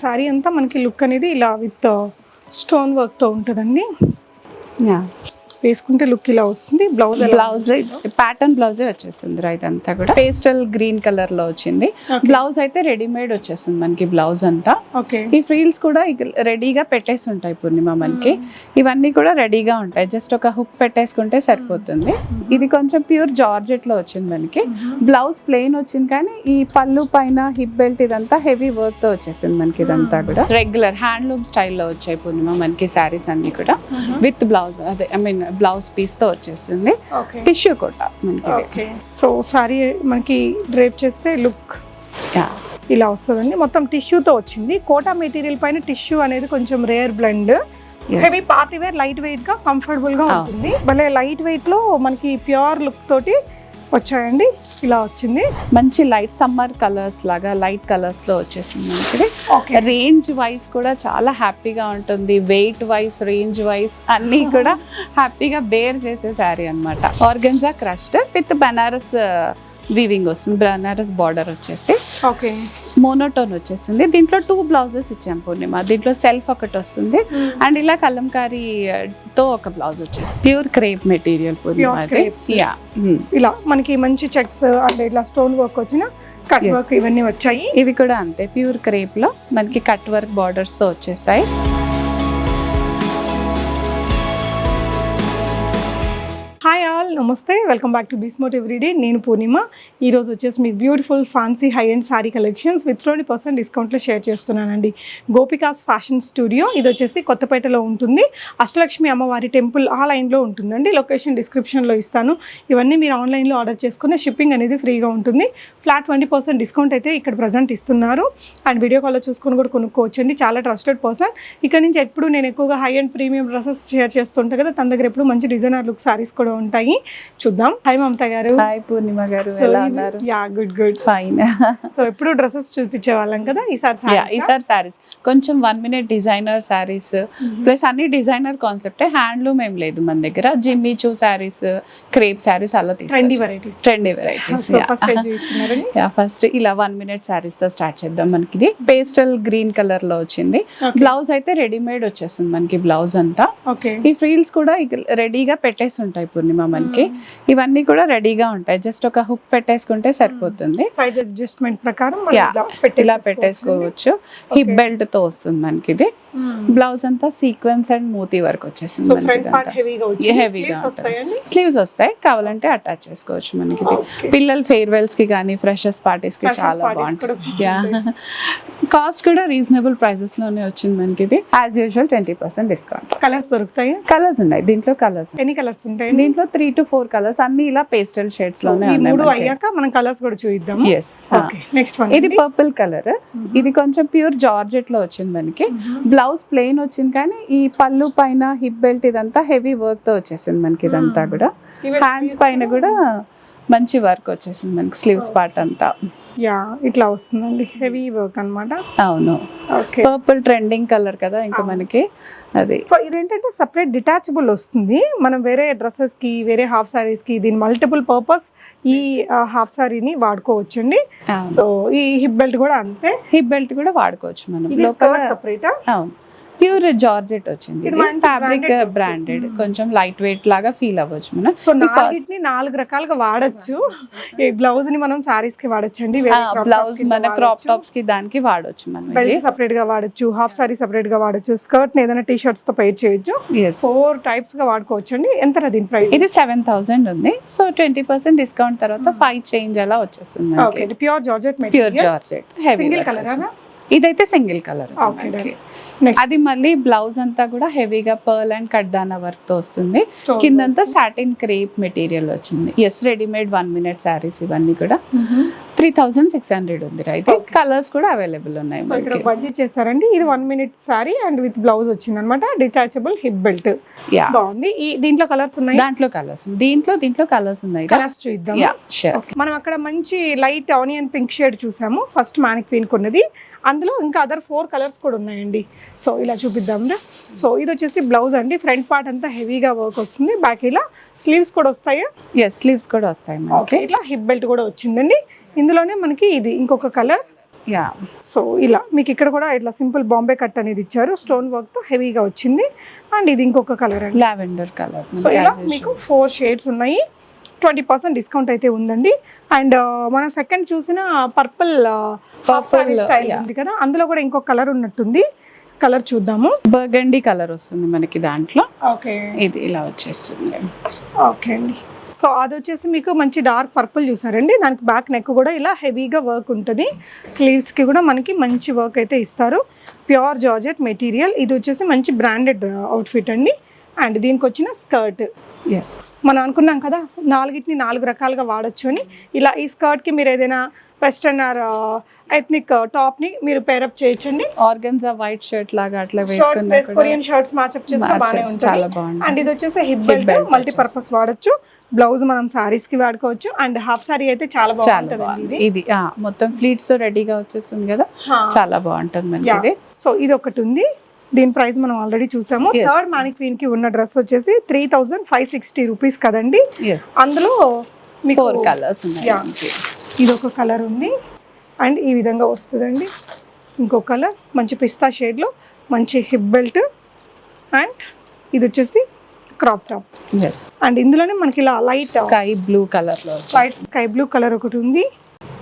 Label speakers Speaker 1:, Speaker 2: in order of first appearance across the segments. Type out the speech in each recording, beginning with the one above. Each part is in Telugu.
Speaker 1: శారీ అంతా మనకి లుక్ అనేది ఇలా విత్ స్టోన్ వర్క్తో ఉంటుందండి.
Speaker 2: యా
Speaker 1: వేసుకుంటే లుక్ ఇలా వస్తుంది. బ్లౌజ్
Speaker 2: బ్లౌజ్ ప్యాటర్న్ బ్లౌజే వచ్చేస్తుంది రైట్ అంతా కూడా. పేస్టల్ గ్రీన్ కలర్లో వచ్చింది. బ్లౌజ్ అయితే రెడీమేడ్ వచ్చేస్తుంది మనకి బ్లౌజ్ అంతా.
Speaker 1: ఓకే
Speaker 2: ఈ ఫ్రీల్స్ కూడా రెడీగా పెట్టేసి ఉంటాయి పూర్ణిమ మనకి. ఇవన్నీ కూడా రెడీగా ఉంటాయి. జస్ట్ ఒక హుక్ పెట్టేసుకుంటే సరిపోతుంది. ఇది కొంచెం ప్యూర్ జార్జెట్లో వచ్చింది మనకి. బ్లౌజ్ ప్లెయిన్ వచ్చింది కానీ ఈ పళ్ళు పైన హిప్ బెల్ట్ ఇదంతా హెవీ వర్క్తో వచ్చేసింది మనకి ఇదంతా కూడా. రెగ్యులర్ హ్యాండ్లూమ్ స్టైల్లో వచ్చాయి పూర్ణిమ మనకి శారీస్ అన్ని కూడా. విత్ బ్లౌజ్ అదే ఐ మీన్ బ్లౌజ్ పీస్తో వచ్చేసింది.
Speaker 1: ఓకే.
Speaker 2: టిష్యూ కూడా మనకి.
Speaker 1: సో సారీ మనకి డ్రేప్ చేస్తే లుక్. ఇలా వస్తుందండి. మొత్తం టిష్యూతో వచ్చింది. కోటా మెటీరియల్ పైన టిష్యూ అనేది కొంచెం rare blend. Heavy party wear light వెయిట్గా
Speaker 2: కంఫర్టబుల్గా.
Speaker 1: ఉంటుంది. భలే లైట్ వెయిట్లో మనకి ప్యూర్ లుక్ తోటి వచ్చాయండి. ఇలా వచ్చింది.
Speaker 2: మంచి లైట్ సమ్మర్ కలర్స్ లాగా లైట్ కలర్స్లో వచ్చేసింది మనకి రేంజ్ వైస్ కూడా చాలా హ్యాపీగా ఉంటుంది. వెయిట్ వైస్ రేంజ్ వైస్ అన్నీ కూడా హ్యాపీగా బేర్ చేసే శారీ అనమాట organza crushed with Banaras weaving వస్తుంది. బనారస్ బార్డర్ వచ్చేసి.
Speaker 1: ఓకే.
Speaker 2: మోనోటోన్ వచ్చేసింది దీంట్లో టూ బ్లౌజెస్ ఇచ్చాం పూర్ణిమ. దీంట్లో సెల్ఫ్ ఒకటి వస్తుంది. అండ్ ఇలా కలంకారీ uh, తో ఒక బ్లౌజ్ వచ్చేసి pure crepe material Purnima. Yeah
Speaker 1: ఇలా మనకి మంచి చెక్స్ అంటే ఇట్లా స్టోన్ వర్క్ వచ్చిన కట్. వర్క్ ఇవన్నీ వచ్చాయి.
Speaker 2: ఇవి కూడా అంతే. ప్యూర్ క్రేప్లో మనకి కట్ వర్క్ బార్డర్స్తో వచ్చేసాయి.
Speaker 1: నమస్తే వెల్కమ్ బ్యాక్ టు బీస్మోట్ ఎవ్రీడే నేను పూర్ణిమ. ఈ రోజు వచ్చేసి మీకు beautiful fancy high end sari collections with twenty percent డిస్కౌంట్లో షేర్ చేస్తున్నానండి. గోపికాస్ ఫ్యాషన్ స్టూడియో ఇది వచ్చేసి కొత్తపేటలో ఉంటుంది. అష్టలక్ష్మి అమ్మవారి టెంపుల్ ఆ లైన్లో ఉంటుందండి. లొకేషన్ డిస్క్రిప్షన్లో ఇస్తాను. ఇవన్నీ మీరు ఆన్లైన్లో ఆర్డర్ చేసుకున్న షిప్పింగ్ అనేది ఫ్రీగా ఉంటుంది. ఫ్లాట్ ట్వంటీ పర్సెంట్ డిస్కౌంట్ అయితే ఇక్కడ ప్రజెంట్ ఇస్తున్నారు. అండ్ వీడియో కాల్లో చూసుకొని కూడా కొనుక్కోవచ్చండి. చాలా ట్రస్టెడ్ పర్సన్ ఇక్కడ నుంచి ఎప్పుడు నేను ఎక్కువగా high end premium dresses share చేస్తుంటాను కదా తన దగ్గర ఎప్పుడు మంచి డిజైనర్ లుక్ సారీస్ కూడా ఉంటాయి. చూద్దాం. హాయ్ మమత గారు.
Speaker 2: హాయ్ పూర్ణిమ గారు. ఎలా ఉన్నారు?
Speaker 1: Yeah good good
Speaker 2: fine
Speaker 1: so ఎప్పుడు డ్రెస్సెస్ చూపించే వాళ్ళం కదా ఈసారి?
Speaker 2: ఈసారి శారీస్ కొంచెం one minute designer saris plus అన్ని డిజైనర్ కాన్సెప్టే హ్యాండ్లూమ్ ఏం లేదు మన దగ్గర. జిమ్మిచూ శారీస్ క్రేప్ శారీస్ అలా
Speaker 1: ట్రెండీ
Speaker 2: తీసుకుంటాం
Speaker 1: వెరైటీస్
Speaker 2: ట్రెండీ వెరైటీస్
Speaker 1: ఫస్ట్
Speaker 2: ఇలా వన్ మినిట్ శారీస్తో స్టార్ట్ చేద్దాం మనకి ఇది. పేస్టల్ గ్రీన్ కలర్లో వచ్చింది. బ్లౌజ్ అయితే రెడీమేడ్ వచ్చేస్తుంది మనకి బ్లౌజ్ అంతా.
Speaker 1: ఓకే
Speaker 2: ఈ ఫ్రీల్స్ కూడా రెడీగా పెట్టేసి ఉంటాయి పూర్ణిమ మనకి. ఇవన్నీ కూడా రెడీగా ఉంటాయి జస్ట్ ఒక హుక్ పెట్టేసుకుంటే సరిపోతుంది
Speaker 1: సైజ్ అడ్జస్ట్మెంట్ ప్రకారం. ఇలా.
Speaker 2: పెట్టేసుకోవచ్చు హిప్. బెల్ట్తో వస్తుంది మనకి ఇది బ్లౌజ్ అంతా సీక్వెన్స్ అండ్ మూతీ వర్క్ వచ్చేసింది
Speaker 1: హెవీగా
Speaker 2: స్లీవ్స్ వస్తాయి. కావాలంటే అటాచ్ చేసుకోవచ్చు మనకి. పిల్లల ఫేర్వెల్స్కి కానీ ఫ్రెషర్స్
Speaker 1: పార్టీస్కి
Speaker 2: చాలా బాగుంటుంది కాస్ట్ కూడా రీజనబుల్ ప్రైసెస్లోనే వచ్చింది మనకి ఇది. As usual twenty percent discount
Speaker 1: colours దొరుకుతాయి?
Speaker 2: కలర్స్ ఉన్నాయి. దీంట్లో కలర్స్
Speaker 1: ఎన్ని కలర్స్ ఉంటాయండి?
Speaker 2: దీంట్లో త్రీ టు ఫోర్ కలర్స్ అన్ని ఇలా పేస్టల్ షేడ్స్లోనే
Speaker 1: అయ్యాక మనం కలర్స్ కూడా చూద్దాం
Speaker 2: ఎస్
Speaker 1: నెక్స్ట్ వన్
Speaker 2: ఇది పర్పుల్ కలర్ ఇది కొంచెం ప్యూర్ జార్జెట్లో వచ్చింది మనకి. బ్లౌజ్ ప్లెయిన్ వచ్చింది కానీ ఈ పళ్ళు పైన హిప్ బెల్ట్ ఇదంతా హెవీ వర్క్తో వచ్చేసింది మనకి ఇదంతా కూడా. హ్యాండ్స్ పైన కూడా? మంచి వర్క్ వచ్చేసింది మనకి స్లీవ్స్ పార్ట్ అంతా.
Speaker 1: యా ఇట్లా వస్తుందండి. హెవీ వర్క్ అన్నమాట.
Speaker 2: అవును.
Speaker 1: ఓకే
Speaker 2: పర్పుల్ ట్రెండింగ్ కలర్ కదా ఇంకా మనకి. అది.
Speaker 1: సో ఇదేంటంటే సపరేట్ డిటాచబుల్ వస్తుంది. మనం వేరే డ్రెస్సెస్కి వేరే హాఫ్ సారీస్కి దీని మల్టిపుల్ పర్పస్ ఈ హాఫ్ సారీని వాడుకోవచ్చండి. సో ఈ హిప్ బెల్ట్ కూడా అంతే.
Speaker 2: హిప్ బెల్ట్ కూడా వాడుకోవచ్చు మనం.
Speaker 1: ఇది స్కర్ట్ సపరేట్
Speaker 2: అవును. ప్యూర్ జార్జెట్ వచ్చింది ఫ్యాబ్రిక్. బ్రాండెడ్ కొంచెం లైట్ వెయిట్ లాగా ఫీల్ అవ్వచ్చు మనం.
Speaker 1: సో నాలుగిటిని నాలుగు రకాలుగా వాడచ్చు. ఈ బ్లౌజ్ని మనం సారీస్కి వాడచ్చు అండి
Speaker 2: బ్లౌజ్ మన క్రాప్ టాప్స్కి దానికి వాడవచ్చు మనం
Speaker 1: సపరేట్గా వాడచ్చు హాఫ్ సారీ సపరేట్గా వాడచ్చు స్కర్ట్ ఏదైనా టీ షర్ట్స్తో పేర్ చేయొచ్చు. ఫోర్ టైప్స్గా వాడుకోవచ్చు అండి ఎంత దీని ప్రైస్
Speaker 2: ఇది సెవెన్ థౌసండ్ ఉంది. సో ట్వంటీ పర్సెంట్ డిస్కౌంట్ తర్వాత ఫైవ్ చేంజ్ అలా వచ్చేస్తుంది
Speaker 1: okay pure georgette
Speaker 2: pure georgette heavy
Speaker 1: single colour
Speaker 2: ఇదైతే సింగిల్ కలర్ అది మళ్ళీ బ్లౌజ్ అంతా కూడా హెవీగా పర్ల్ అండ్ కడ్దానా వర్క్తో వస్తుంది. కిందంతా సాటిన్ క్రేప్ మెటీరియల్ వచ్చింది. Yes readymade one minute saris ఇవన్నీ కూడా. త్రీ థౌజండ్ సిక్స్ హండ్రెడ్ ఉంది అయితే. కలర్స్ కూడా అవైలబుల్ ఉన్నాయి
Speaker 1: సో ఇక్కడ బడ్జెట్ చేశారండి. ఇది one minute sari and with blouse వచ్చింది అనమాట డిటాచబుల్ హిప్ బెల్ట్
Speaker 2: యా
Speaker 1: బాగుంది. ఈ దీంట్లో కలర్స్ ఉన్నాయి?
Speaker 2: దాంట్లో కలర్స్ దీంట్లో దీంట్లో కలర్స్ ఉన్నాయి
Speaker 1: కలర్స్ చూద్దాం. మనం అక్కడ మంచి లైట్ ఆనియన్ పింక్ షేడ్ చూసాము. ఫస్ట్ మ్యానిక్ క్వీన్ కొన్నది. అందులో ఇంకా అదర్ ఫోర్ కలర్స్ కూడా ఉన్నాయండి. సో ఇలా చూపిద్దాం సో ఇది వచ్చేసి బ్లౌజ్ అండి. ఫ్రంట్ పార్ట్ అంతా హెవీగా వర్క్ వస్తుంది. బ్యాక్ ఇలా స్లీవ్స్ కూడా వస్తాయి?
Speaker 2: ఎస్ స్లీవ్స్ కూడా వస్తాయి
Speaker 1: ఓకే ఇట్లా హిప్ బెల్ట్ కూడా వచ్చిందండి. ఇందులోనే మనకి ఇది ఇంకొక కలర్
Speaker 2: యా
Speaker 1: సో ఇలా మీకు ఇక్కడ కూడా ఇట్లా సింపుల్ బాంబే కట్ అనేది ఇచ్చారు. స్టోన్ వర్క్తో హెవీగా వచ్చింది. అండ్ ఇది ఇంకొక కలర్ అండి.
Speaker 2: లావెండర్ కలర్
Speaker 1: సో ఇలా మీకు ఫోర్ షేడ్స్ ఉన్నాయి. ట్వంటీ పర్సెంట్ డిస్కౌంట్ అయితే ఉందండి. అండ్ మనం సెకండ్ చూసిన పర్పుల్ స్టైల్. ఉంది కదా? అందులో కూడా ఇంకొక కలర్ ఉన్నట్టుంది. కలర్ చూద్దాము.
Speaker 2: బర్గండి కలర్ వస్తుంది మనకి దాంట్లో.
Speaker 1: ఓకే.
Speaker 2: ఇది ఇలా వచ్చేస్తుంది.
Speaker 1: ఓకే అండి. సో అది వచ్చేసి మీకు మంచి డార్క్ పర్పుల్ చూసారండి. దానికి బ్యాక్ నెక్ కూడా ఇలా హెవీగా వర్క్ ఉంటుంది. స్లీవ్స్కి కూడా మనకి మంచి వర్క్ అయితే ఇస్తారు. ప్యూర్ జార్జెట్ మెటీరియల్ ఇది వచ్చేసి మంచి బ్రాండెడ్ అవుట్ఫిట్ అండి. అండ్ దీనికి వచ్చిన స్కర్ట్
Speaker 2: ఎస్
Speaker 1: మనం అనుకున్నాం కదా నాలుగిటిని నాలుగు రకాలుగా వాడచ్చు అని. ఇలా ఈ స్కర్ట్కి మీరు ఏదైనా వెస్టర్న్ ఆర్ ఎథ్నిక్ టాప్ని మీరు పేరప్ చేయొచ్చండి.
Speaker 2: ఆర్గన్జా వైట్ షర్ట్ లాగా అట్లా వేసుకున్నా
Speaker 1: వేసి కొరియన్ షర్ట్స్ మ్యాచ్అప్ చేస్తే బాగానే ఉంటుంది. అండ్ ఇది వచ్చేసి హిప్ బెల్ట్
Speaker 2: belt
Speaker 1: మల్టీపర్పస్ వాడచ్చు. బ్లౌజ్ మనం సారీస్కి వాడుకోవచ్చు. అండ్ హాఫ్ సారీ అయితే చాలా బాగుంటుంది ఇది.
Speaker 2: ఆ, మొత్తం ఫ్లీట్స్తో రెడీగా వచ్చేస్తుంది కదా. చాలా బాగుంటుంది మనకి. ఇది.
Speaker 1: సో ఇది ఒకటి ఉంది. దీని ప్రైస్ మనం ఆల్రెడీ చూసాము. థర్డ్ మానిక్వీన్కి ఉన్న డ్రెస్ వచ్చేసి three thousand five sixty rupees కదండి. అందులో మీకు
Speaker 2: ఫోర్ కలర్స్ ఉన్నాయి.
Speaker 1: ఇది ఒక కలర్ ఉంది. అండ్ ఈ విధంగా వస్తుందండి. ఇంకో కలర్ మంచి పిస్తా షేడ్లో మంచి హిప్ బెల్ట్ అండ్ ఇది వచ్చేసి క్రాప్ టాప్ అండ్ ఇందులోనే మనకి ఇలా లైట్
Speaker 2: స్కై బ్లూ కలర్లో
Speaker 1: లైట్ స్కై బ్లూ కలర్ ఒకటి ఉంది.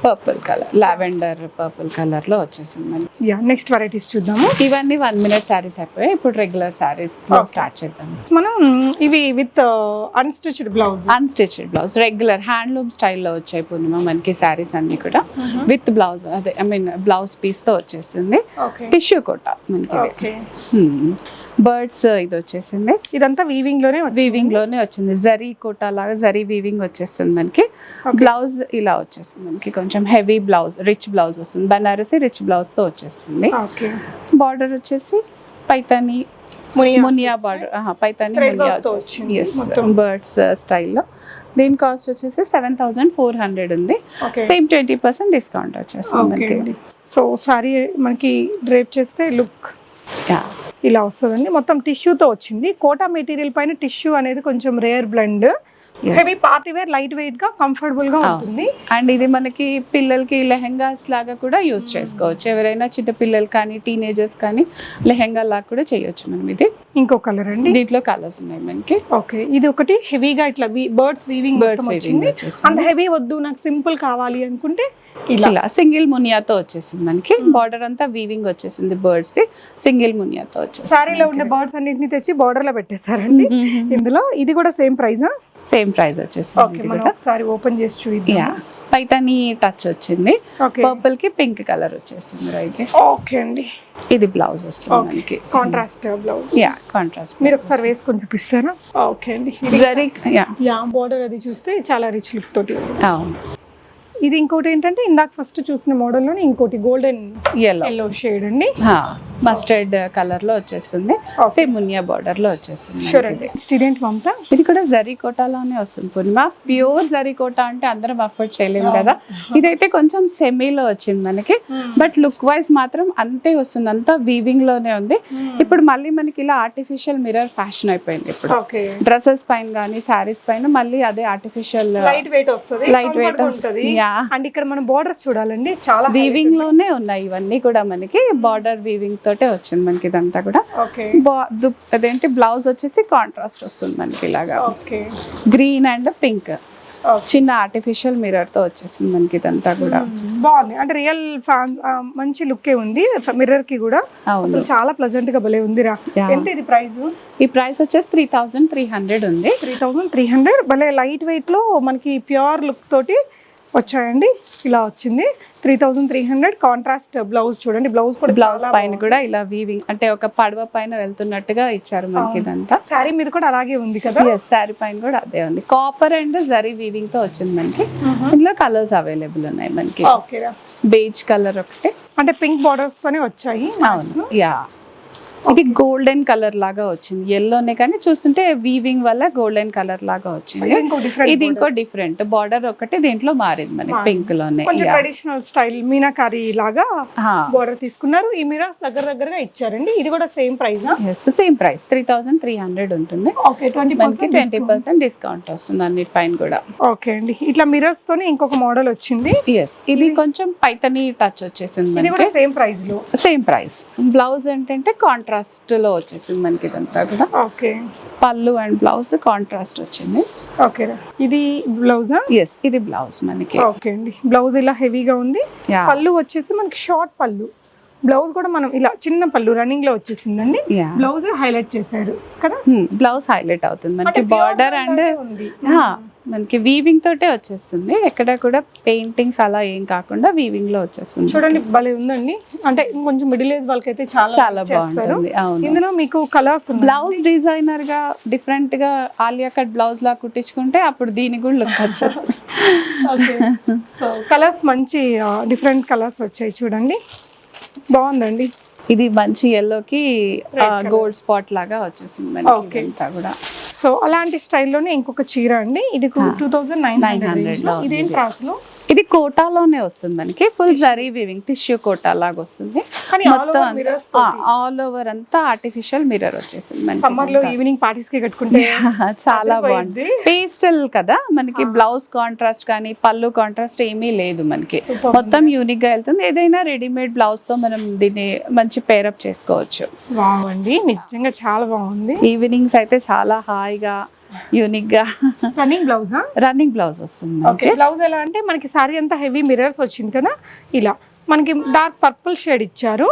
Speaker 2: పర్పుల్ కలర్ లావెండర్ పర్పుల్ కలర్లో వచ్చేసింది
Speaker 1: యా నెక్స్ట్ వెరైటీస్ చూద్దాము?
Speaker 2: ఇవన్నీ వన్ మినిట్ శారీస్ అయిపోయాయి. ఇప్పుడు రెగ్యులర్ శారీస్. స్టార్ట్ చేద్దాం.
Speaker 1: మనం ఇవి with unstitched blouse
Speaker 2: unstitched blouse regular handloom స్టైల్లో వచ్చాయి పూర్ణిమ మనకి శారీస్ అన్ని కూడా. విత్ బ్లౌజ్ అదే ఐ మీన్ బ్లౌజ్ పీస్తో వచ్చేసింది. టిష్యూ కోట మనకి.
Speaker 1: ఓకే
Speaker 2: బర్డ్స్ ఇది వచ్చేసింది.
Speaker 1: ఇదంతా వీవింగ్లోనే. వీవింగ్లోనే వచ్చింది.
Speaker 2: జరీ కోట లాగా జరీ వీవింగ్ వచ్చేస్తుంది మనకి. బ్లౌజ్ ఇలా వచ్చేస్తుంది మనకి. కొంచెం హెవీ బ్లౌజ్ రిచ్ బ్లౌజ్ వస్తుంది. బనారసి రిచ్ బ్లౌజ్తో వచ్చేస్తుంది
Speaker 1: ఓకే
Speaker 2: బార్డర్ వచ్చేసి పైతాని
Speaker 1: మునియా
Speaker 2: మునియా బార్డర్ పైతాని మునియా వచ్చేసింది.
Speaker 1: వచ్చింది
Speaker 2: ఎస్. బర్డ్స్ స్టైల్లో దీని కాస్ట్ వచ్చేసి సెవెన్ థౌసండ్ ఫోర్ హండ్రెడ్ ఉంది. సేమ్ ట్వంటీ పర్సెంట్ డిస్కౌంట్ వచ్చేస్తుంది
Speaker 1: సో సారీ మనకి. డ్రేప్ చేస్తే లుక్
Speaker 2: యా
Speaker 1: ఇలా వస్తుందండి. మొత్తం టిష్యూతో వచ్చింది. కోటా మెటీరియల్ పైన టిష్యూ అనేది కొంచెం rare blend heavy party wear light వెయిట్గా కంఫర్టబుల్గా ఉంటుంది.
Speaker 2: అండ్ ఇది మనకి పిల్లలకి లెహెంగాస్ లాగా కూడా యూస్ చేసుకోవచ్చు. ఎవరైనా చిన్న పిల్లలు కానీ టీనేజర్స్ కానీ లెహెంగా లాగా కూడా చేయొచ్చు మనం ఇది.
Speaker 1: ఇంకో కలర్ అండి.
Speaker 2: దీంట్లో కలర్స్ ఉన్నాయి మనకి.
Speaker 1: ఓకే ఇది ఒకటి హెవీగా ఇట్లా బర్డ్స్ వీవింగ్
Speaker 2: బర్డ్స్
Speaker 1: వచ్చింది. అంత హెవీ వద్దు నాకు సింపుల్ కావాలి అనుకుంటే ఇలా.
Speaker 2: సింగిల్ మునియాతో వచ్చేసింది మనకి. బార్డర్ అంతా వీవింగ్ వచ్చేసింది బర్డ్స్ ది. సింగిల్ మునియాతో వచ్చేసింది
Speaker 1: సారీలో ఉండే బర్డ్స్ అన్నిటిని తెచ్చి బార్డర్లో పెట్టేశారండి. ఇందులో ఇది కూడా సేమ్ ప్రైస్
Speaker 2: సేమ్ ప్రైస్ వచ్చేసింది
Speaker 1: ఒకసారి ఓపెన్ చేసి చూద్దాం
Speaker 2: పైతాని టచ్ వచ్చింది. పర్పుల్కి పింక్ కలర్ వచ్చేసింది రైట్
Speaker 1: ఓకే అండి.
Speaker 2: ఇది బ్లౌజ్ వస్తుంది
Speaker 1: కాంట్రాస్ట్ బ్లౌజ్.
Speaker 2: యా కాంట్రాస్ట్
Speaker 1: మీరు ఒకసారి వేసుకొని చూపిస్తారా? ఓకే అండి.
Speaker 2: జరీ యా
Speaker 1: యా బార్డర్ అది చూస్తే చాలా రిచ్ లుక్ తోటి ఉంది.
Speaker 2: అవును.
Speaker 1: ఇది ఇంకోటి ఏంటంటే ఇందాక ఫస్ట్ చూసిన మోడల్లోనే ఇంకోటి గోల్డెన్
Speaker 2: ఎల్లో
Speaker 1: ఎల్లో షేడ్ అండి.
Speaker 2: మస్టర్డ్ కలర్లో వచ్చేస్తుంది. సేమ్ మునియా బార్డర్లో వచ్చేస్తుంది.
Speaker 1: షూర్
Speaker 2: మనకి
Speaker 1: అండి స్టూడెంట్ మమత
Speaker 2: ఇది కూడా జరీ కోటాలోనే వస్తుంది పూర్ణిమ. ప్యూర్ జరీ కోటా అంటే అందరం అఫోర్డ్ చేయలేము కదా. ఇదైతే కొంచెం సెమీలో వచ్చింది మనకి. బట్ లుక్ వైజ్ మాత్రం అంతే వస్తుంది. అంతా వీవింగ్లోనే ఉంది. ఇప్పుడు మళ్ళీ మనకి ఇలా ఆర్టిఫిషియల్ మిర్రర్ ఫ్యాషన్ అయిపోయింది ఇప్పుడు. డ్రెస్సెస్ పైన కానీ శారీస్ పైన మళ్ళీ అదే ఆర్టిఫిషియల్
Speaker 1: లైట్ వెయిట్ వస్తుంది.
Speaker 2: weight
Speaker 1: ఉంటుంది.
Speaker 2: Yeah.
Speaker 1: అండ్ ఇక్కడ మన బోర్డర్స్ చూడాలండి. చాలా
Speaker 2: వీవింగ్లోనే ఉన్నాయి ఇవన్నీ కూడా మనకి. బార్డర్ వీవింగ్ తోటే వచ్చింది మనకి ఇదంతా కూడా. అదేంటి బ్లౌజ్ వచ్చేసి కాంట్రాస్ట్ వస్తుంది మనకి ఇలాగా.
Speaker 1: ఓకే.
Speaker 2: Green and pink. చిన్న ఆర్టిఫిషియల్ మిర్రర్తో వచ్చేసింది మనకి ఇదంతా కూడా.
Speaker 1: బాగుంది. అంటే రియల్ ఫ్యాన్ మంచి లుక్ ఉంది. మిర్రర్కి కూడా.
Speaker 2: అవును.
Speaker 1: చాలా ప్లెజెంట్గా భలే ఉందిరా. ఎంత ఇది ప్రైస్
Speaker 2: ఈ ప్రైస్ వచ్చేసి త్రీ థౌజండ్ త్రీ హండ్రెడ్ ఉంది.
Speaker 1: త్రీ థౌజండ్ త్రీ హండ్రెడ్ భలే లైట్ వెయిట్లో మనకి ప్యూర్ లుక్ తోటి వచ్చాయండి. ఇలా వచ్చింది. Three thousand three hundred contrast blouse చూడండి. బ్లౌజ్ కూడా
Speaker 2: బ్లౌజ్ పైన కూడా ఇలా వీవింగ్ అంటే ఒక పడవ పైన వెళ్తున్నట్టుగా ఇచ్చారు మనకి ఇదంతా.
Speaker 1: శారీ మీద కూడా అలాగే ఉంది కదా?
Speaker 2: శారీ పైన కూడా అదే ఉంది. కాపర్ అండ్ జరీ వీవింగ్తో వచ్చింది మనకి. ఇందులో కలర్స్ అవైలబుల్ ఉన్నాయి మనకి. బేజ్ కలర్ ఒకటి.
Speaker 1: అంటే పింక్ బార్డర్స్ తోనే వచ్చాయి.
Speaker 2: యా ఇది గోల్డెన్ కలర్ లాగా వచ్చింది. ఎల్లోనే కానీ చూస్తుంటే వీవింగ్ వల్ల గోల్డెన్ కలర్ లాగా వచ్చింది.
Speaker 1: ఇంకో డిఫరెంట్
Speaker 2: ఇది ఇంకో డిఫరెంట్ బార్డర్ ఒకటి దీంట్లో మారింది మనకి
Speaker 1: పింక్లోనే. ట్రెడిషనల్ స్టైల్ మీనాకారి లాగా. బోర్డర్ తీసుకున్నారు. ఈ మిరర్స్ దగ్గర దగ్గరగా ఇచ్చారండి. ఇది కూడా same price
Speaker 2: same price three thousand three hundred ఉంటుంది. మనకి ట్వంటీ పర్సెంట్ డిస్కౌంట్ వస్తుంది అన్నిటిపైన కూడా.
Speaker 1: ఓకే అండి. ఇట్లా మిరర్స్ తోనే ఇంకొక మోడల్ వచ్చింది.
Speaker 2: ఎస్ ఇది కొంచెం పైతని టచ్ వచ్చేసింది
Speaker 1: సేమ్ ప్రైస్లో.
Speaker 2: సేమ్ ప్రైస్ బ్లౌజ్ ఏంటంటే కాంట్రాస్ట్ లో వచ్చేసింది మనకి ఇదంతా కూడా.
Speaker 1: ఓకే.
Speaker 2: పళ్ళు అండ్ బ్లౌజ్ కాంట్రాస్ట్ వచ్చింది.
Speaker 1: ఓకే. ఇది బ్లౌజా?
Speaker 2: ఎస్ ఇది బ్లౌజ్ మనకి.
Speaker 1: ఓకే అండి. బ్లౌజ్ ఇలా హెవీగా ఉంది. పళ్ళు వచ్చేసి మనకి షార్ట్ పళ్ళు. బ్లౌజ్ కూడా మనం ఇలా చిన్న పళ్ళు రన్నింగ్లో వచ్చేసిందండి. బ్లౌజ్ హైలైట్ చేశారు కదా?
Speaker 2: బ్లౌజ్ హైలైట్ అవుతుంది. మనకి బార్డర్ అండ్ మనకి వీవింగ్ తోటే వచ్చేస్తుంది. ఎక్కడ కూడా పెయింటింగ్స్ అలా ఏం కాకుండా వీవింగ్లో వచ్చేస్తుంది.
Speaker 1: చూడండి భలే ఉందండి. అంటే కొంచెం మిడిల్ ఏజ్ వాళ్ళకైతే చాలా
Speaker 2: చాలా
Speaker 1: చేస్తారు.
Speaker 2: బాగుంటుంది. అవును.
Speaker 1: ఇందులో మీకు కలర్స్
Speaker 2: బ్లౌజ్ డిజైనర్గా డిఫరెంట్గా ఆలియా కట్ బ్లౌజ్ లా కుట్టించుకుంటే అప్పుడు దీని కూడా లుక్ వచ్చేస్తుంది.
Speaker 1: సో కలర్స్ మంచి డిఫరెంట్ కలర్స్ వచ్చాయి చూడండి. బాగుందండి.
Speaker 2: ఇది మంచి ఎల్లోకి గోల్డ్ స్పాట్ లాగా వచ్చేసింది. ఇదంతా కూడా.
Speaker 1: సో అలాంటి స్టైల్లోనే ఇంకొక చీర అండి. ఇది టూ థౌజండ్ నైన్
Speaker 2: 900
Speaker 1: హండ్రెడ్ ఇదేం
Speaker 2: ఉంది. ఇది కోటాలోనే వస్తుంది మనకి. Full zari weaving tissue Kota లాగా వస్తుంది.
Speaker 1: తోటి.
Speaker 2: ఆల్ ఓవర్ అంతా ఆర్టిఫిషియల్ మిర్రర్ వచ్చేసింది మనకి
Speaker 1: సమ్మర్లో ఈవినింగ్ పార్టీస్కి కట్టుకుంటే
Speaker 2: చాలా. బాగుంది. పేస్టల్ కదా మనకి బ్లౌజ్ కాంట్రాస్ట్ కానీ పళ్ళు కాంట్రాస్ట్ ఏమీ లేదు మనకి. మొత్తం యూనిక్గా వెళ్తుంది. ఏదైనా రెడీమేడ్ బ్లౌజ్తో మనం దీన్ని మంచి పేరప్ చేసుకోవచ్చు.
Speaker 1: అండి. నిజంగా చాలా బాగుంది.
Speaker 2: ఈవినింగ్స్ అయితే చాలా హాయిగా యూనిక్గా
Speaker 1: రన్నింగ్ బ్లౌజా
Speaker 2: రన్నింగ్ బ్లౌజ్ వస్తుంది
Speaker 1: ఓకే బ్లౌజ్ ఎలా అంటే మనకి సారీ అంతా హెవీ మిరర్స్ వచ్చింది కదా? ఇలా. మనకి డార్క్ పర్పుల్ షేడ్ ఇచ్చారు.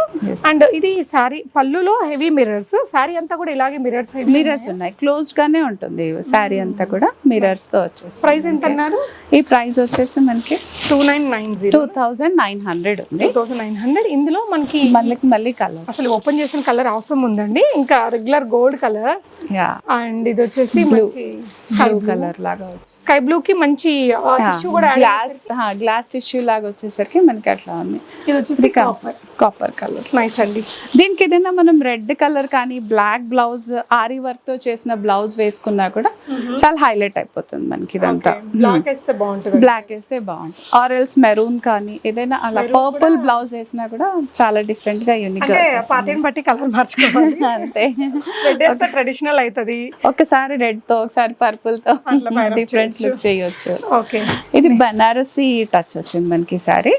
Speaker 1: అండ్ ఇది సారీ పళ్ళులో హెవీ మిరర్స్ సారీ అంతా కూడా ఇలాగే మిరర్స్
Speaker 2: మిరర్స్ ఉన్నాయి? క్లోజ్డ్ గానే ఉంటుంది శారీ అంతా కూడా. మిరర్స్తో వచ్చేసి
Speaker 1: ప్రైస్ ఎంత అన్నారు?
Speaker 2: ఈ ప్రైస్ వచ్చేసి మనకి
Speaker 1: two nine nine zero
Speaker 2: two thousand nine hundred ఉంది.
Speaker 1: టూ థౌసండ్ నైన్ హండ్రెడ్ ఇందులో మనకి
Speaker 2: మళ్ళీ మళ్ళీ కలర్స్
Speaker 1: అసలు ఓపెన్ చేసిన కలర్ అవసరం ఉందండి. ఇంకా regular gold colour
Speaker 2: yeah
Speaker 1: and ఇది వచ్చేసి
Speaker 2: బ్లూ కలర్ లాగా
Speaker 1: స్కై బ్లూ కి మంచి టిష్యూ కూడా add
Speaker 2: గ్లాస్ గ్లాస్ టిష్యూ లాగా వచ్చేసరికి మనకి అట్లా ఉంది.
Speaker 1: ఇది వచ్చేసి కాపర్
Speaker 2: కాపర్ కలర్
Speaker 1: నైస్ అండి.
Speaker 2: దీనికి ఏదైనా మనం రెడ్ కలర్ కానీ బ్లాక్ బ్లౌజ్ ఆరి వర్క్తో చేసిన బ్లౌజ్ వేసుకున్నా కూడా చాలా హైలైట్ అయిపోతుంది మనకి ఇదంతా.
Speaker 1: బ్లాక్ వేస్తే బాగుంటుంది
Speaker 2: బ్లాక్ వేస్తే బాగుంటుంది. ఆర్ ఎల్స్ మెరూన్ కానీ ఏదైనా అలా పర్పుల్ బ్లౌజ్ వేసినా కూడా చాలా డిఫరెంట్గా యూనిక్
Speaker 1: పార్టీని బట్టి కలర్ మార్చుకోవాలి.
Speaker 2: అంతే.
Speaker 1: ట్రెడిషనల్ అవుతుంది
Speaker 2: ఒకసారి రెడ్తో ఒకసారి
Speaker 1: పర్పుల్తో
Speaker 2: డిఫరెంట్ లుక్ చేయొచ్చు.
Speaker 1: ఓకే
Speaker 2: ఇది బనారసి టచ్ వచ్చింది మనకి సారీ.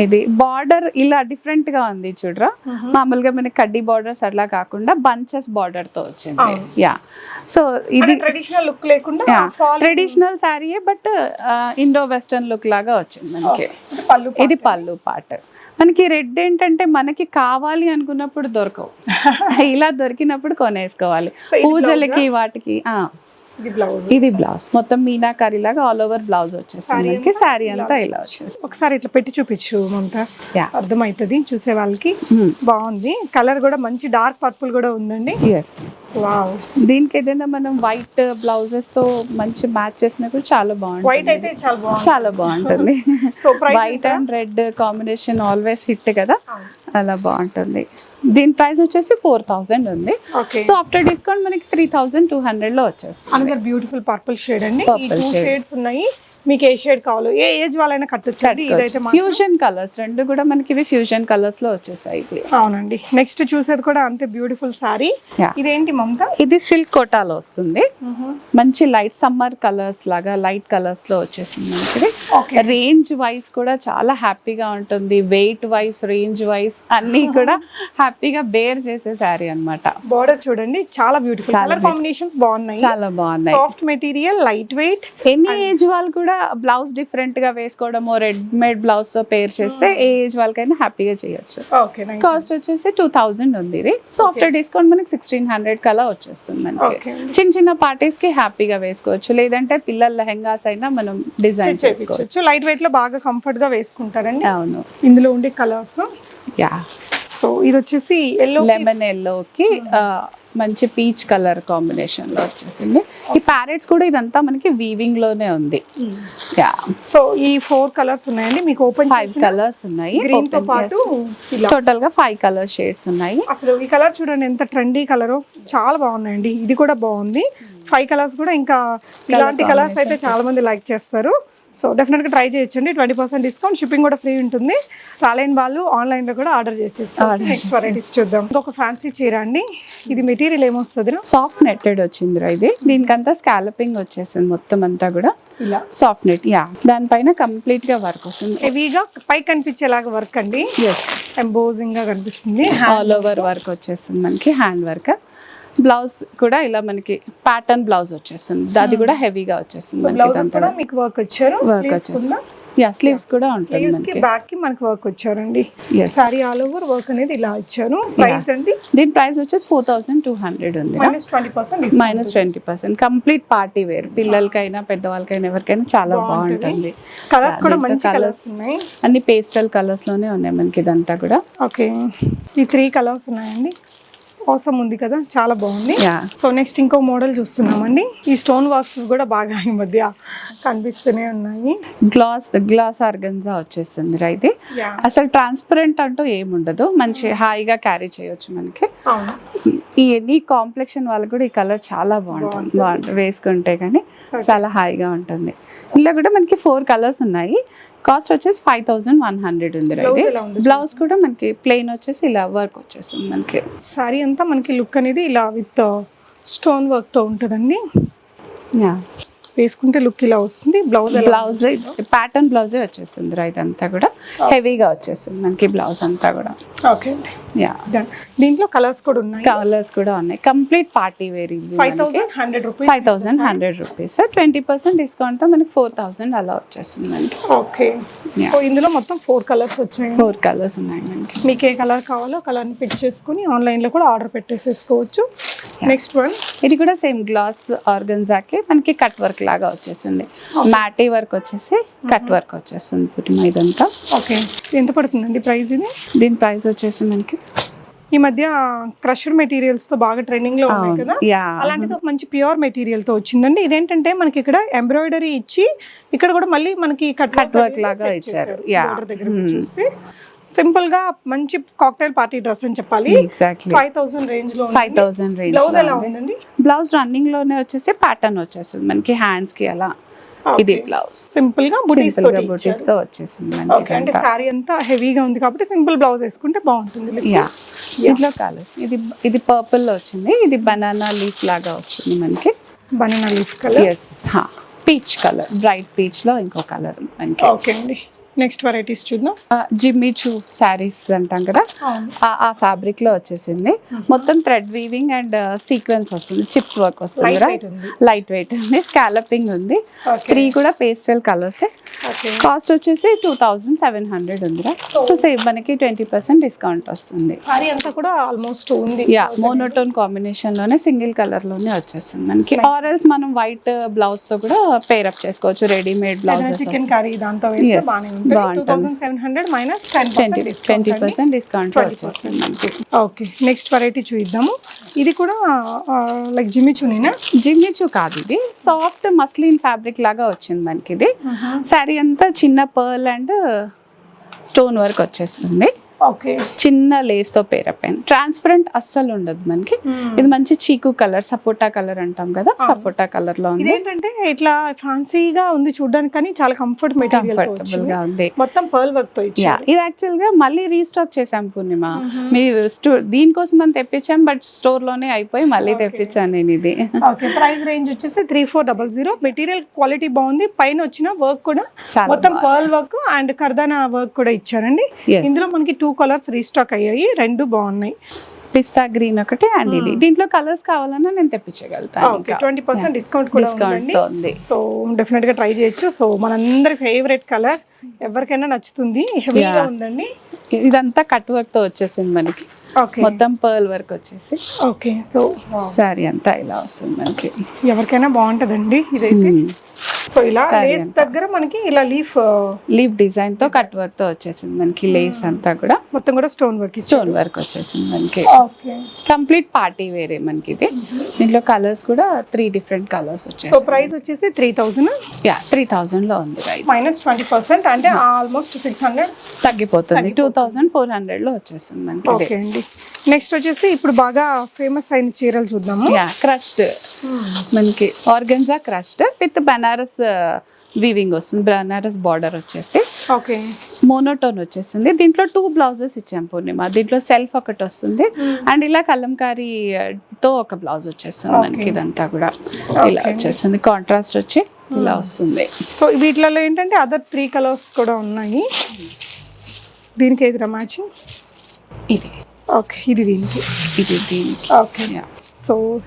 Speaker 2: ఇది బార్డర్ ఇలా డిఫరెంట్గా ఉంది చూడరా. మామూలుగా మనకి కడ్డీ బార్డర్స్ అట్లా కాకుండా బంచెస్ బార్డర్తో వచ్చింది. యా. సో ఇది
Speaker 1: ట్రెడిషనల్ లుక్ లేకుండా
Speaker 2: ట్రెడిషనల్ శారీయే బట్ ఇండో వెస్టర్న్ లుక్ లాగా వచ్చింది మనకి. ఇది పళ్ళు పాట. మనకి రెడ్ ఏంటంటే మనకి కావాలి అనుకున్నప్పుడు దొరకవు. ఇలా దొరికినప్పుడు కొనేసుకోవాలి. పూజలకి వాటికి ఆ.
Speaker 1: ఇది బ్లౌజ్
Speaker 2: ఇది బ్లౌజ్ మొత్తం మీనాకరి లాగా ఆల్ ఓవర్ బ్లౌజ్ మనకి శారీ అంతా ఇలా వచ్చేస్తుంది.
Speaker 1: ఒకసారి ఇట్లా పెట్టి చూపించు మమత.
Speaker 2: యా.
Speaker 1: అర్థమవుతుంది చూసే వాళ్ళకి. బాగుంది. కలర్ కూడా మంచి డార్క్ పర్పుల్ కూడా ఉందండి.
Speaker 2: దీనికి ఏదైనా మనం వైట్ బ్లౌజెస్తో మంచి మ్యాచ్ చేసినా కూడా చాలా
Speaker 1: వైట్
Speaker 2: బాగుంటుంది
Speaker 1: అయితే చాలా
Speaker 2: బాగుంటుంది. White and red combination always hit కదా. అలా బాగుంటుంది. దీని ప్రైస్ వచ్చేసి ఫోర్ థౌసండ్ ఉంది. సో ఆఫ్టర్ డిస్కౌంట్ మనకి త్రీ థౌసండ్ టూ హండ్రెడ్లో వచ్చేస్తుంది.
Speaker 1: అనదర్ బ్యూటిఫుల్ పర్పుల్ షేడ్ అండి.
Speaker 2: shade.
Speaker 1: షేడ్స్ ఉన్నాయి. మీకు ఏ షేడ్ కావాలో ఏ ఏజ్ వాళ్ళైనా కట్టొచ్చు అండి ఇదైతే మాత్రం-
Speaker 2: ఫ్యూజన్ కలర్స్ రెండు కూడా మనకి ఇవి ఫ్యూజన్ కలర్స్లో వచ్చేసాయి ఇవి.
Speaker 1: అవునండి. నెక్స్ట్ చూసేది కూడా అంతే బ్యూటిఫుల్ సారీ. ఇదేంటి మమత?
Speaker 2: ఇది సిల్క్ కోటాలో వస్తుంది. మంచి లైట్ సమ్మర్ కలర్స్ లాగా లైట్ కలర్స్లో వచ్చేసింది మనకి
Speaker 1: ఓకే
Speaker 2: రేంజ్ వైస్ కూడా చాలా హ్యాపీగా ఉంటుంది. వెయిట్ వైస్ రేంజ్ వైస్ అన్ని కూడా హ్యాపీగా బేర్ చేసే శారీ అన్నమాట.
Speaker 1: బార్డర్ చూడండి. చాలా బ్యూటిఫుల్ కలర్ కాంబినేషన్స్ బాగున్నాయి.
Speaker 2: చాలా బాగున్నాయి.
Speaker 1: సాఫ్ట్ మెటీరియల్ లైట్ వెయిట్
Speaker 2: ఎన్ని ఏజ్ వాళ్ళు కూడా బ్లౌజ్ డిఫరెంట్గా వేసుకోవడము రెడీమేడ్ బ్లౌజ్తో పేర్ చేస్తే ఏ ఏజ్ వాళ్ళకైనా హ్యాపీగా చేయొచ్చు. కాస్ట్ వచ్చేసి టూ థౌజండ్ ఉంది ఇది. సో ఆఫ్టర్ డిస్కౌంట్ మనకి సిక్స్టీన్ హండ్రెడ్ కలా వచ్చేస్తుంది మనకి. చిన్న చిన్న పార్టీస్కి హ్యాపీగా వేసుకోవచ్చు. లేదంటే పిల్లల లెహెంగాస్ అయినా మనం డిజైన్ చేసుకోవచ్చు.
Speaker 1: లైట్ వెయిట్లో బాగా కంఫర్ట్గా వేసుకుంటారండి.
Speaker 2: అవును.
Speaker 1: ఇందులో ఉండే కలర్స్
Speaker 2: యా
Speaker 1: సో ఇది వచ్చేసి ఎల్లో
Speaker 2: లెమన్ ఎల్లోకి మంచి పీచ్ కలర్ కాంబినేషన్లో వచ్చేసింది. ఈ ప్యారెట్స్ కూడా ఇదంతా మనకి వీవింగ్లోనే ఉంది. యా
Speaker 1: సో ఈ ఫోర్ కలర్స్ ఉన్నాయండి. మీకు ఓపెన్
Speaker 2: ఫైవ్ కలర్స్ ఉన్నాయి.
Speaker 1: గ్రీన్తో పాటు
Speaker 2: టోటల్గా ఫైవ్ కలర్ షేడ్స్ ఉన్నాయి.
Speaker 1: అసలు ఈ కలర్ చూడండి ఎంత ట్రెండీ కలర్ చాలా బాగున్నాయండి. ఇది కూడా బాగుంది. ఫైవ్ కలర్స్ కూడా ఇంకా ఇలాంటి కలర్స్ అయితే చాలా మంది లైక్ చేస్తారు. సో డెఫినెట్గా ట్రై చేయొచ్చండి. ట్వంటీ పర్సెంట్ డిస్కౌంట్ షిప్పింగ్ కూడా ఫ్రీ ఉంటుంది. రాలేని వాళ్ళు ఆన్లైన్లో కూడా ఆర్డర్ చేసేసుకోవచ్చు. నెక్స్ట్ వెరైటీస్ చూద్దాం. ఇంకొక ఫ్యాన్సీ చీర అండి. ఇది మెటీరియల్ ఏమొస్తుంది?
Speaker 2: సాఫ్ట్ నెట్టెడ్ వచ్చింది ఇది. దీనికంతా స్కాలపింగ్ వచ్చేసింది మొత్తం అంతా కూడా.
Speaker 1: ఇలా.
Speaker 2: Soft net yeah. దానిపైన కంప్లీట్గా వర్క్ వస్తుంది.
Speaker 1: హెవీగా పై కనిపించేలాగా వర్క్ అండి.
Speaker 2: ఎస్
Speaker 1: ఎంబోజింగ్గా కనిపిస్తుంది.
Speaker 2: ఆల్ ఓవర్ వర్క్ వచ్చేస్తుంది మనకి. హ్యాండ్ వర్క్ బ్లౌజ్ కూడా ఇలా మనకి ప్యాటర్న్ బ్లౌజ్ వచ్చేస్తుంది. అది కూడా హెవీగా మనకి ఇదంతా
Speaker 1: కూడా మీకు వర్క్ వచ్చారు?
Speaker 2: వర్క్ వచ్చేస్తుంది. యా స్లీవ్స్ కూడా
Speaker 1: కి
Speaker 2: మనకి.
Speaker 1: బ్యాక్కి మనకి వర్క్ వచ్చారండి. సారీ ఆల్ ఓవర్ వర్క్ అనేది ఇలా ఇచ్చారు. ప్రైస్ అండి?
Speaker 2: దీని ప్రైస్ వచ్చేసి ఫోర్ థౌసండ్ టూ హండ్రెడ్ ఉంది.
Speaker 1: Minus twenty percent
Speaker 2: complete party wear పిల్లలకైనా పెద్దవాళ్ళకైనా ఎవరికైనా చాలా బాగుంటుంది.
Speaker 1: కలర్స్ కూడా మంచి. కలర్స్ ఉన్నాయి.
Speaker 2: అన్ని పేస్టల్ కలర్స్లోనే ఉన్నాయి మనకి ఇదంతా కూడా.
Speaker 1: ఓకే ఈ త్రీ కలర్స్ ఉన్నాయండి. అవసరం ఉంది కదా చాలా బాగుంది. సో నెక్స్ట్ ఇంకో మోడల్ చూస్తున్నామండి. ఈ స్టోన్ వర్క్స్ కూడా బాగా ఈ మధ్య కనిపిస్తూనే ఉన్నాయి.
Speaker 2: గ్లాస్ గ్లాస్ ఆర్గన్జా వచ్చేసింది ఇది. అసలు ట్రాన్స్పరెంట్ అంటూ ఏముండదు మంచి హాయిగా క్యారీ చేయొచ్చు మనకి. ఈ ఎనీ కాంప్లెక్షన్ వాళ్ళకి కూడా ఈ కలర్ చాలా బాగుంటుంది. బాగుంటుంది. వేసుకుంటే కానీ చాలా హాయిగా ఉంటుంది. ఇందులో కూడా మనకి ఫోర్ కలర్స్ ఉన్నాయి. కాస్ట్ వచ్చేసి ఫైవ్ థౌజండ్ వన్ హండ్రెడ్ ఉంది ఇది? బ్లౌజ్ కూడా మనకి ప్లెయిన్ వచ్చేసి ఇలా వర్క్ వచ్చేస్తుంది మనకి.
Speaker 1: సారీ అంతా మనకి లుక్ అనేది ఇలా విత్ స్టోన్ వర్క్తో ఉంటుందండి.
Speaker 2: యా
Speaker 1: వేసుకుంటే లుక్ ఇలా వస్తుంది. బ్లౌజ్
Speaker 2: బ్లౌజ్ ప్యాటర్న్ బ్లౌజే వచ్చేస్తుంది రైట్ అంతా కూడా. హెవీగా వచ్చేస్తుంది మనకి బ్లౌజ్ అంతా కూడా.
Speaker 1: Okay
Speaker 2: yeah.
Speaker 1: దీంట్లో కలర్స్ కూడా ఉన్నాయి.
Speaker 2: కలర్స్ కూడా ఉన్నాయి. Complete party wear
Speaker 1: five thousand hundred rupees
Speaker 2: five thousand hundred rupees twenty percent డిస్కౌంట్తో మనకి ఫోర్ థౌసండ్ అలా వచ్చేస్తుంది
Speaker 1: ఓకే. సో ఇందులో మొత్తం ఫోర్ కలర్స్ వచ్చాయి.
Speaker 2: ఫోర్ కలర్స్ ఉన్నాయి మనకి.
Speaker 1: మీకు ఏ కలర్ కావాలో కలర్ని పిక్ చేసుకుని ఆన్లైన్లో కూడా ఆర్డర్ పెట్టేసేసుకోవచ్చు. నెక్స్ట్ వన్
Speaker 2: ఇది కూడా సేమ్ గ్లాస్ ఆర్గన్జాకి మనకి కట్ వర్క్ లాగా వచ్చేసింది. మ్యాటీ వర్క్ వచ్చేసి కట్ వర్క్ వచ్చేస్తుంది పుట్టిన ఇదంతా.
Speaker 1: ఓకే ఎంత పడుతుందండి ప్రైస్ ఇది?
Speaker 2: దీని ప్రైస్ వచ్చేసి మనకి
Speaker 1: ఈ మధ్య క్రషర్ మెటీరియల్స్తో బాగా ట్రెండింగ్లో ఉన్నాయి కదా? అలాంటిది ఒక మంచి ప్యూర్ మెటీరియల్తో వచ్చిందండి. ఇదేంటంటే మనకి ఇక్కడ ఎంబ్రాయిడరీ ఇచ్చి ఇక్కడ కూడా మళ్ళీ మనకి కట్
Speaker 2: Cut work లాగా ఇచ్చారు.
Speaker 1: దగ్గర చూస్తే. సింపుల్గా మంచి కాక్టైల్ పార్టీ డ్రెస్ అని చెప్పాలి.
Speaker 2: ఎగ్జాక్ట్లీ
Speaker 1: ఫైవ్ థౌసండ్ రేంజ్లో
Speaker 2: ఫైవ్ థౌసండ్ రేంజ్
Speaker 1: బ్లౌజ్ ఎలా ఉందండి?
Speaker 2: బ్లౌజ్ రన్నింగ్లోనే వచ్చేసి ప్యాటర్న్ వచ్చేస్తుంది. మనకి హ్యాండ్స్కి అలా. ఇది బ్లౌజ్.
Speaker 1: సింపుల్గా బుటీస్ తోటి
Speaker 2: బూటీస్తో వచ్చేసింది
Speaker 1: ఓకే అంటే సారీ అంతా హెవీగా ఉంది కాబట్టి సింపుల్ బ్లౌజ్ వేసుకుంటే బాగుంటుంది.
Speaker 2: యా ఇంట్లో కలర్స్ ఇది ఇది పర్పుల్లో వచ్చింది. ఇది బనానా లీఫ్ లాగా వస్తుంది మనకి.
Speaker 1: Banana leaf colour
Speaker 2: yes peach colour bright పీచ్లో ఇంకో కలర్ మనకి
Speaker 1: ఓకే అండి. నెక్స్ట్ వెరైటీస్ చూద్దాం.
Speaker 2: జిమ్మి చూ శారీస్ అంటాం కదా? ఆ- ఫ్యాబ్రిక్లో వచ్చేసింది. మొత్తం థ్రెడ్ వీవింగ్ అండ్ సీక్వెన్స్ వస్తుంది. చిప్స్ వర్క్ వస్తుంది. లైట్ వెయిట్ ఉంది. స్కాలపింగ్ ఉంది. త్రీ కూడా పేస్టల్ కలర్స్ కాస్ట్ వచ్చేసి టూ థౌజండ్ సెవెన్ హండ్రెడ్ ఉందిరా సో సేమ్ మనకి ట్వంటీ పర్సెంట్ డిస్కౌంట్ వస్తుంది.
Speaker 1: సారీ అంతా కూడా ఆల్మోస్ట్ ఉంది.
Speaker 2: యా మోనోటోన్ కాంబినేషన్లోనే సింగిల్ కలర్లోనే వచ్చేస్తుంది మనకి. ఆరల్స్ మనం వైట్ బ్లౌజ్తో కూడా పేర్ అప్ చేసుకోవచ్చు రెడీమేడ్ బ్లౌజెస్
Speaker 1: చికెన్ కర్రీ దాంతో two thousand seven hundred minus
Speaker 2: twenty percent discount
Speaker 1: 20%
Speaker 2: వచ్చేస్తుంది మనకి
Speaker 1: ఓకే నెక్స్ట్ వెరైటీ చూద్దాము. ఇది కూడా లైక్ జిమ్మి చూనీనా
Speaker 2: జిమ్మిచు కాదు ఇది. సాఫ్ట్ మస్లిన్ ఫ్యాబ్రిక్ లాగా వచ్చింది మనకి ఇది. శారీ అంతా చిన్న పర్ల్ అండ్ స్టోన్ వర్క్ వచ్చేస్తుంది. చిన్న లేస్తో పేరప్ ట్రాన్స్పరెంట్ అస్సలు ఉండదు మనకి. ఇది మంచి చీకు కలర్ సపోటా కలర్ అంటాం కదా సపోటా కలర్లో ఉంది.
Speaker 1: ఇదేంటంటే ఇట్లా ఫ్యాన్సీగా ఉంది చూడడానికి కానీ చాలా కంఫర్ట్
Speaker 2: కంఫర్టబుల్గా ఉంది.
Speaker 1: మొత్తం పర్ల్ వర్క్తో
Speaker 2: ఇది యాక్చువల్గా మళ్ళీ రీస్టాక్ చేసాం పూర్ణిమ. మీ స్టో దీనికోసం అని తెప్పించాం బట్ స్టోర్లోనే అయిపోయి మళ్ళీ తెప్పించాను నేను ఇది.
Speaker 1: ప్రైస్ రేంజ్ వచ్చేసి three four double zero material quality బాగుంది. పైన వచ్చిన వర్క్ కూడా మొత్తం పర్ల్ వర్క్ అండ్ కర్దానా వర్క్ కూడా ఇచ్చారండి. ఇందులో మనకి టూ కలర్స్ రీస్టాక్ అయ్యాయి రెండు బాగున్నాయి.
Speaker 2: పిస్తా గ్రీన్ ఒకటి అండ్ ఇది. దీంట్లో కలర్స్ కావాలన్నా నేను తెప్పించగలుగుతాను
Speaker 1: ట్వంటీ పర్సెంట్ డిస్కౌంట్ కూడా
Speaker 2: ఉంది.
Speaker 1: సో డెఫినెట్గా ట్రై చేయొచ్చు. సో మనందరి ఫేవరెట్ కలర్ ఎవరికైనా నచ్చుతుంది. హెవీగా. ఉందండి.
Speaker 2: ఇదంతా కట్ వర్క్తో వచ్చేసింది మనకి.
Speaker 1: ఓకే
Speaker 2: మొత్తం పర్ల్ వర్క్ వచ్చేసి.
Speaker 1: ఓకే సో
Speaker 2: సారీ అంతా ఇలా వస్తుంది మనకి.
Speaker 1: ఎవరికైనా బాగుంటుందండి ఇదైతే.
Speaker 2: Hmm.
Speaker 1: సో ఇలా లేస్. దగ్గర మనకి ఇలా లీఫ్
Speaker 2: లీవ్ డిజైన్తో కట్ వర్క్తో వచ్చేసింది మనకి లేస్ అంతా కూడా.
Speaker 1: మొత్తం కూడా స్టోన్ వర్క్
Speaker 2: స్టోన్ వర్క్ వచ్చేసింది మనకి.
Speaker 1: ఓకే
Speaker 2: కంప్లీట్ పార్టీ వేరే మనకి ఇది. దీంట్లో కలర్స్ కూడా త్రీ డిఫరెంట్ కలర్స్
Speaker 1: సో
Speaker 2: వచ్చేసి
Speaker 1: ప్రైస్ వచ్చేసి త్రీ థౌజండ్
Speaker 2: యా త్రీ థౌజండ్లో ఉంది
Speaker 1: మైనస్ ట్వంటీ పర్సెంట్ అంటే ఆల్మోస్ట్ సిక్స్ హండ్రెడ్
Speaker 2: తగ్గిపోతుంది. టూ థౌజండ్ ఫోర్ హండ్రెడ్లో వచ్చేసింది మనకి
Speaker 1: ఓకే అండి. నెక్స్ట్ వచ్చేసి ఇప్పుడు బాగా ఫేమస్ అయిన చీరలు చూద్దాము.
Speaker 2: యా క్రష్డ్ మనకి organza crushed with Banaras weaving వస్తుంది. బనారస్ బార్డర్ వచ్చేసి.
Speaker 1: ఓకే.
Speaker 2: మోనోటోన్ వచ్చేసింది. దీంట్లో టూ బ్లౌజెస్ ఇచ్చాం పూర్ణిమ. దీంట్లో సెల్ఫ్ ఒకటి వస్తుంది. అండ్ ఇలా కలంకారీ ఆ, తో ఒక బ్లౌజ్ వచ్చేస్తుంది మనకి. ఇదంతా కూడా. ఇలా. వచ్చేస్తుంది కాంట్రాస్ట్ వచ్చి ఇలా వస్తుంది.
Speaker 1: సో వీటిలలో ఏంటంటే అదర్ త్రీ కలర్స్ కూడా ఉన్నాయి. దీనికి ఏదిరా మ్యాచింగ్
Speaker 2: ఇది.
Speaker 1: ఓకే. ఇది దీనికి.
Speaker 2: ఇది దీనికి.
Speaker 1: ఓకే. సో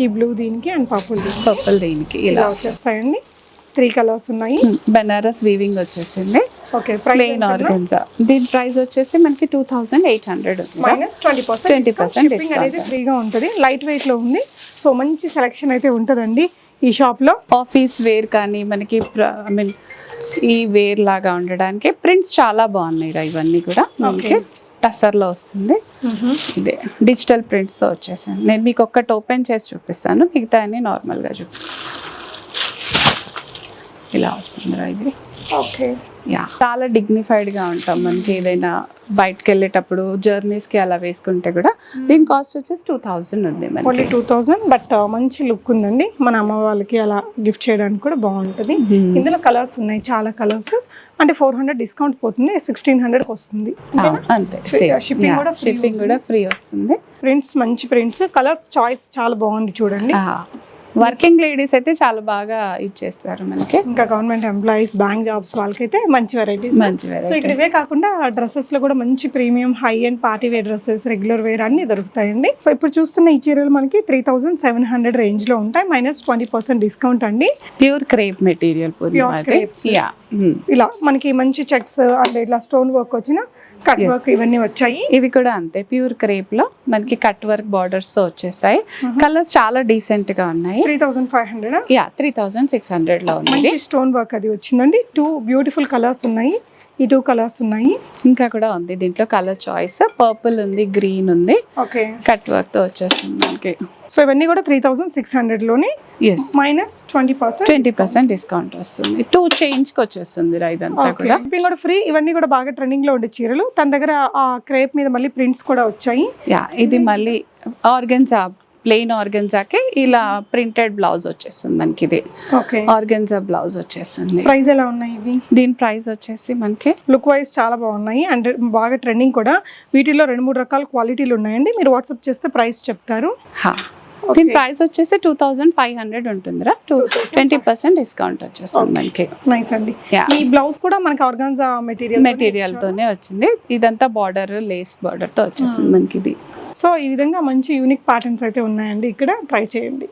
Speaker 1: ఈ బ్లూ దీనికి అండ్ పర్పుల్ దీనికి.
Speaker 2: పర్పుల్ దీనికి.
Speaker 1: ఇలా
Speaker 2: ఇలా
Speaker 1: వచ్చేస్తాయండి. త్రీ కలర్స్ ఉన్నాయి.
Speaker 2: బనారస్ వీవింగ్ వచ్చేసింది.
Speaker 1: Okay
Speaker 2: plain organza. దీని ప్రైస్ వచ్చేసి మనకి two thousand eight hundred
Speaker 1: minus twenty percent
Speaker 2: 20%
Speaker 1: shipping అనేది. ఫ్రీగా ఉంటుంది. లైట్ వెయిట్లో ఉంది. సో మంచి సెలెక్షన్ అయితే ఉంటుందండి ఈ షాప్లో.
Speaker 2: ఆఫీస్ వేర్ కానీ మనకి ఐ మీన్ ఈ వేర్ లాగా ఉండడానికి ప్రింట్స్ చాలా బాగున్నాయి ఇవన్నీ కూడా. మనకి టసర్లో వస్తుంది. ఇదే. డిజిటల్ ప్రింట్స్తో వచ్చేసాను నేను మీకు ఒక్కటి ఓపెన్ చేసి చూపిస్తాను. మిగతా అన్ని నార్మల్గా చూపిస్తాను. ఇలా వస్తుంది రా ఇది.
Speaker 1: ఓకే.
Speaker 2: యా. చాలా dignified గా ఉంటాం మనకి ఏదైనా బయటకు వెళ్ళేటప్పుడు జర్నీస్కి అలా వేసుకుంటే కూడా దీని కాస్ట్ వచ్చేసి టూ థౌజండ్ ఉంది
Speaker 1: only two thousand but uh, మంచి లుక్ ఉందండి. మన అమ్మ వాళ్ళకి అలా గిఫ్ట్ చేయడానికి కూడా బాగుంటుంది.
Speaker 2: Hmm.
Speaker 1: ఇందులో కలర్స్ ఉన్నాయి చాలా కలర్స్ అంటే ఫోర్ హండ్రెడ్ డిస్కౌంట్ పోతుంది సిక్స్టీన్ హండ్రెడ్కి వస్తుంది.
Speaker 2: అంతే.
Speaker 1: Free- shipping కూడా
Speaker 2: షిప్పింగ్ కూడా ఫ్రీ వస్తుంది.
Speaker 1: ప్రింట్స్ మంచి ప్రింట్స్ కలర్స్ చాయిస్ చాలా బాగుంది చూడండి.
Speaker 2: వర్కింగ్ లేడీస్ అయితే చాలా బాగా ఇచ్చేస్తారు మనకి.
Speaker 1: ఇంకా గవర్నమెంట్ ఎంప్లాయీస్ బ్యాంక్ జాబ్స్ వాళ్ళకైతే మంచి వెరైటీస్
Speaker 2: మంచి
Speaker 1: సో ఇక్కడ ఇవే కాకుండా డ్రెస్సెస్లో కూడా మంచి premium high and party wear dresses regular wear అన్ని దొరుకుతాయండి. ఇప్పుడు చూస్తున్న ఈ చీరలు మనకి త్రీ థౌసండ్ సెవెన్ హండ్రెడ్ రేంజ్లో ఉంటాయి. మైనస్ ట్వంటీ పర్సెంట్ డిస్కౌంట్ అండి.
Speaker 2: ప్యూర్ క్రేప్ మెటీరియల్
Speaker 1: ఇలా మనకి మంచి చెక్స్ అంటే ఇట్లా స్టోన్ వర్క్ వచ్చిన కట్. వర్క్ ఇవన్నీ వచ్చాయి.
Speaker 2: ఇవి కూడా అంతే ప్యూర్ క్రేప్లో మనకి కట్ వర్క్ బార్డర్స్తో వచ్చేసాయి. కలర్స్ చాలా డీసెంట్గా ఉన్నాయి.
Speaker 1: Three thousand five hundred
Speaker 2: yeah three thousand six హండ్రెడ్లో ఉంది.
Speaker 1: స్టోన్ వర్క్ అది వచ్చిందండి. టూ బ్యూటిఫుల్ కలర్స్ ఉన్నాయి. ఈ టూ కలర్స్ ఉన్నాయి.
Speaker 2: ఇంకా కూడా ఉంది. దీంట్లో కలర్ చాయిస్ పర్పుల్ ఉంది గ్రీన్ ఉంది.
Speaker 1: ఓకే
Speaker 2: కట్ వర్క్తో వచ్చేస్తుంది మనకి.
Speaker 1: సో ఇవన్నీ కూడా three thousand six
Speaker 2: హండ్రెడ్లోని
Speaker 1: minus twenty percent
Speaker 2: twenty percent discount వస్తుంది. టూ చేంజ్కి వచ్చేస్తుంది రా ఇదంతా కూడా.
Speaker 1: షిప్పింగ్ కూడా ఫ్రీ ఇవన్నీ కూడా బాగా ట్రెండింగ్లో ఉండే చీరలు. తన దగ్గర ఆ క్రేప్ మీద మళ్ళీ ప్రింట్స్ కూడా వచ్చాయి.
Speaker 2: యా ఇది మళ్ళీ ఆర్గన్జా ప్లెయిన్ ఆర్గన్జాకి ఇలా ప్రింటెడ్ బ్లౌజ్ వచ్చేస్తుంది మనకి ఇది.
Speaker 1: ఓకే.
Speaker 2: ఆర్గన్జా బ్లౌజ్ వచ్చేస్తుంది
Speaker 1: ప్రైస్ ఎలా ఉన్నాయి ఇవి?
Speaker 2: దీని ప్రైస్ వచ్చేసి మనకి
Speaker 1: లుక్ వైజ్ చాలా బాగున్నాయి అండ్ బాగా ట్రెండింగ్ కూడా. వీటిలో రెండు మూడు రకాల క్వాలిటీలు ఉన్నాయండి. మీరు వాట్సాప్ చేస్తే ప్రైస్ చెప్తారు.
Speaker 2: హా. దీని ప్రైస్ వచ్చేసి టూ థౌజండ్ ఫైవ్ హండ్రెడ్ ఉంటుందిరా. టూ ట్వంటీ పర్సెంట్ డిస్కౌంట్ వచ్చేస్తుంది మనకి.
Speaker 1: నైస్ అండి. ఈ బ్లౌజ్ కూడా మనకి ఆర్గాన్జా మెటీరియల్
Speaker 2: మెటీరియల్ తోనే వచ్చింది. ఇదంతా బార్డర్ లేస్ బార్డర్తో వచ్చేసింది మనకి ఇది.
Speaker 1: సో ఈ విధంగా మంచి యూనిక్ ప్యాటర్న్స్ అయితే ఉన్నాయండి. ఇక్కడ ట్రై చేయండి.